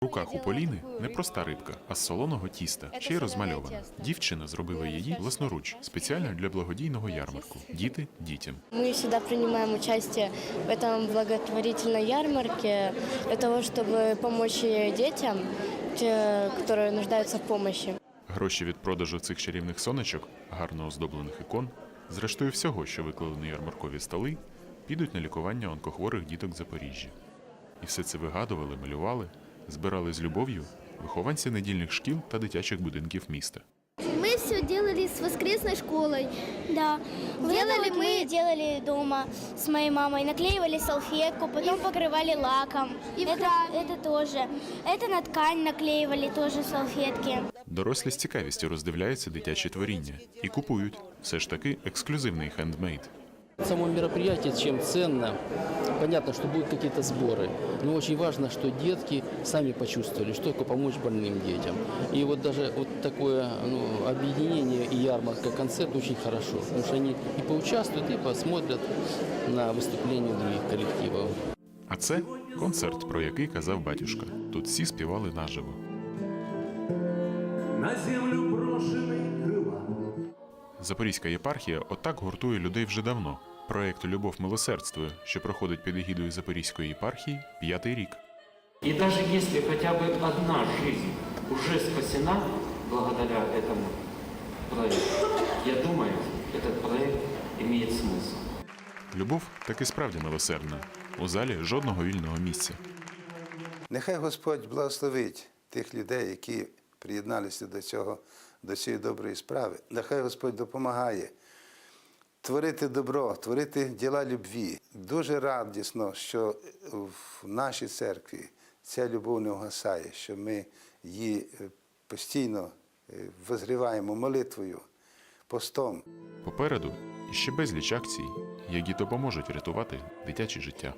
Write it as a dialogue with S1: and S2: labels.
S1: В руках у Поліни не проста рибка, а з солоного тіста, ще й розмальована. Дівчина зробила її власноруч, спеціально для благодійного ярмарку. Діти дітям.
S2: Мы всегда принимаем участие в этом благотворительной ярмарке для того, чтобы помочь детям, те, которые нуждаются в помощи.
S1: Гроші від продажу цих чарівних сонечок, гарно оздоблених ікон, зрештою всього, що виклали на ярмаркові столи, підуть на лікування онкохворих діток Запоріжжя. І все це вигадували, малювали, збирали з любов'ю вихованці недільних шкіл та дитячих будинків міста.
S3: Мы все делали с воскресной школой.
S4: Да.
S3: Делали
S4: вот мы
S3: мы-
S4: делали дома с моей мамой. Наклеивали салфетку, потом покрывали лаком.
S3: И в
S4: это,
S3: храме.
S4: это тоже. Это на ткань наклеивали тоже салфетки.
S1: Дорослі з цікавістю роздивляються дитячі творіння і купують все ж таки ексклюзивний хендмейд.
S5: Само мероприятие чем ценно. Понятно, что будут какие-то сборы, но очень важно, что детки сами почувствовали, что такое помочь больным детям. И вот даже вот такое ну, объединение и ярмарка, концерт очень хорошо, потому что они и поучаствуют, и посмотрят на выступления других коллективов.
S1: А це концерт, про який казав батюшка. Тут всі співали наживо.
S6: на землю брошенный крыла.
S1: Запорізька єпархія отак гуртує людей вже давно. Проект Любов милосердствує, що проходить під егідою Запорізької єпархії п'ятий рік.
S7: И даже если хотя бы одна жизнь уже спасена благодаря этому проекту, я думаю, этот проект имеет смысл.
S1: Любов таки справді милосердна. У залі жодного вільного місця.
S8: Нехай Господь благословить тих людей, які приєдналися до цього, до цієї доброї справи. Нехай Господь допомагає творити добро, творити діла любві. Дуже радісно, що в нашій церкві ця любов не вгасає, що ми її е, постійно е, возгріваємо молитвою, постом.
S1: Попереду ще безліч акцій, які допоможуть рятувати дитяче життя.